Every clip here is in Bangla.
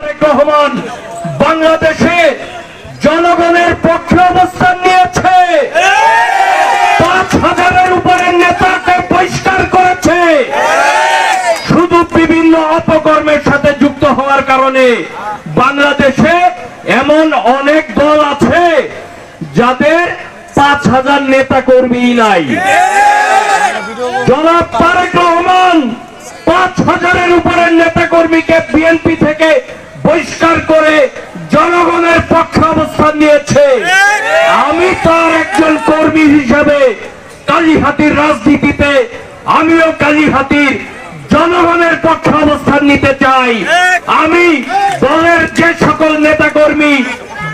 রহমান বাংলাদেশে জনগণের পক্ষে অবস্থান নিয়েছে। পাঁচ হাজারের উপরে নেতাকে বহিষ্কার করেছে। শুধু বিভিন্ন অপকর্মের সাথে যুক্ত হওয়ার কারণে বাংলাদেশে এমন অনেক দল আছে যাদের পাঁচ হাজার নেতা কর্মী নাই। জনাব তারেক রহমান পাঁচ হাজারের উপরে নেতা কর্মীকে বিএনপি থেকে বহিষ্কার করে জনগণের পক্ষে অবস্থান নিয়েছে। আমি তার একজন কর্মী হিসেবে কালীহাতির রাজনীতিতে, আমিও কালীহাতির জনগণের পক্ষে অবস্থান নিতে চাই। আমি দলের যে সকল নেতা কর্মী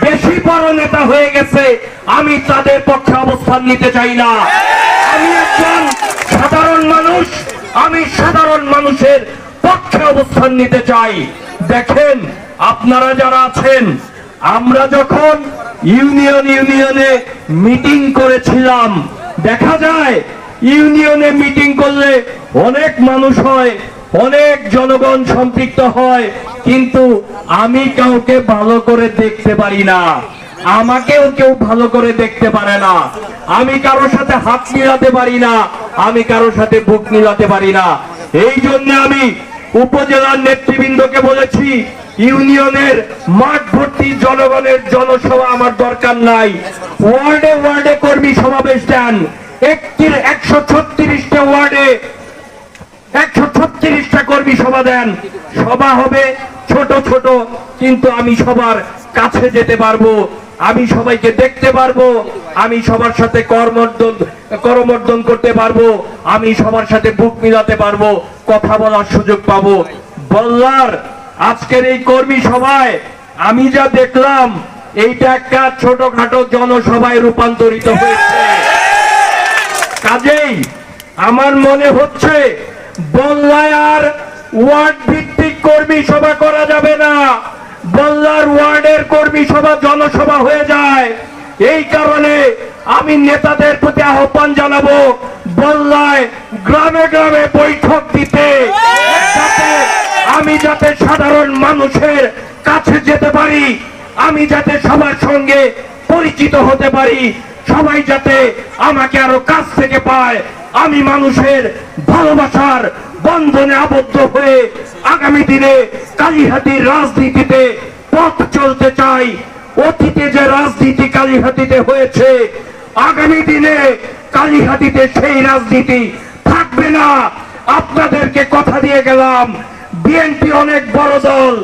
বেশি বড় নেতা হয়ে গেছে, আমি তাদের পক্ষে অবস্থান নিতে চাই না। আমি একজন সাধারণ মানুষ, আমি সাধারণ মানুষের পক্ষে অবস্থান নিতে চাই। দেখেন আপনারা যারা আছেন, আমরা যখন ইউনিয়ন ইউনিয়নে মিটিং করেছিলাম, দেখা যায় ইউনিয়নে মিটিং করলে অনেক মানুষ হয়, অনেক জনগণ সম্পৃক্ত হয়, কিন্তু আমি কাউকে ভালো করে দেখতে পারি না। আমাকেও কেউ ভালো করে দেখতে পারে না। আমি কারোর সাথে হাত মিলাতে পারি না, আমি কারোর সাথে বুক মিলাতে পারি না। এই জন্য আমি উপজেলার নেতৃবৃন্দকে বলেছি ইউনিয়নের মাঠ ভর্তি জনগণের জনসভা আমার দরকার নাই। ওয়ার্ডে ওয়ার্ডে কর্মী সমাবেশ দেন। একটি একশো ছত্রিশটা ওয়ার্ডে একশো ছত্রিশটা কর্মী সভা দেন। সভা হবে ছোট ছোট, কিন্তু আমি সবার কাছে যেতে পারব, আমি সবাইকে দেখতে পারব, আমি সবার সাথে করমর্দন করমর্দন করতে পারব, আমি সবার সাথে বুক মিলাতে পারব, কথা বলার সুযোগ পাবো। বল্লার আজকের এই কর্মী সভায় আমি যা দেখলাম, এইটা একটা ছোটখাটো জনসভায় রূপান্তরিত হয়েছে। কাজেই আমার মনে হচ্ছে, বল্লায় আর ওয়ার্ড ভিত্তিক কর্মী সভা করা যাবে না। বল্লার ওয়ার্ডের কর্মী সভা জনসভা হয়ে যায়। এই কারণে আমি নেতাদের প্রতি আহ্বান জানাব, বল্লায় গ্রামে গ্রামে বৈঠক দিতে। আমি যাতে সাধারণ মানুষের কাছে যেতে পারি, আমি যাতে সবার সঙ্গে পরিচিত হতে পারি, সবাই যাতে আমাকে আরও কাছ থেকে পায়, আমি মানুষের ভালোবাসার বন্ধনে আবদ্ধ হয়ে আগামী দিনে কালীহাতির রাজনীতিতে পথ চলতে চাই। অতীতে যে রাজনীতি কালীহাতিতে হয়েছে, আগামী দিনে কালীহাতিতে সেই রাজনীতি থাকবে না। আপনাদেরকে কথা দিয়ে গেলাম। বিএনপি অনেক বড় দল।